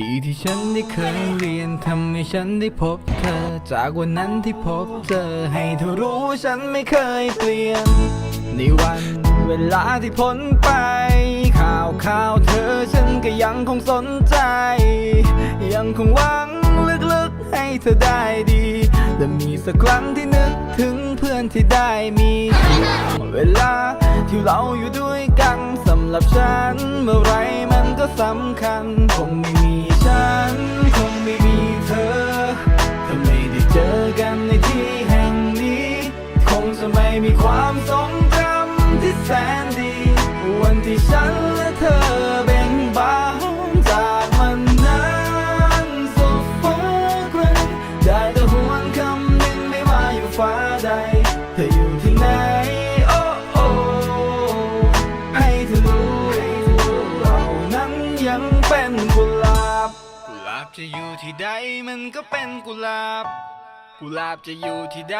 ที่ที่ฉันได้เคยเรียนทำให้ฉันได้พบเธอ จากวันนั้นที่พบเจอให้เธอรู้ฉันไม่เคยเปลี่ยน ในวันเวลาที่พ้นไป ข่าวข่าวเธอฉันก็ยังคงสนใจ ยังคงหวังลึกๆให้เธอได้ดี และมีสักครั้งที่นึกถึงเพื่อนที่ได้มี เวลาที่เราอยู่ด้วยกันสำหรับฉันำคัญ คงไม่มีฉัน คงไม่มีเธอ ถ้าไม่ได้เจอกันในที่แห่งนี้ คงจะไม่มีความทรงจำที่แสนดี วันที่ฉันและเธอเบ่งบานจากมันนั้นสุดฟ้าไกลได้แต่หวนคำหนึ่งไม่ว่าอยู่ฟ้าใด ยังเป็นกุหลาบ กุหลาบจะอยู่ที่ใดมันก็เป็นกุหลาบ กุหลาบจะอยู่ที่ใด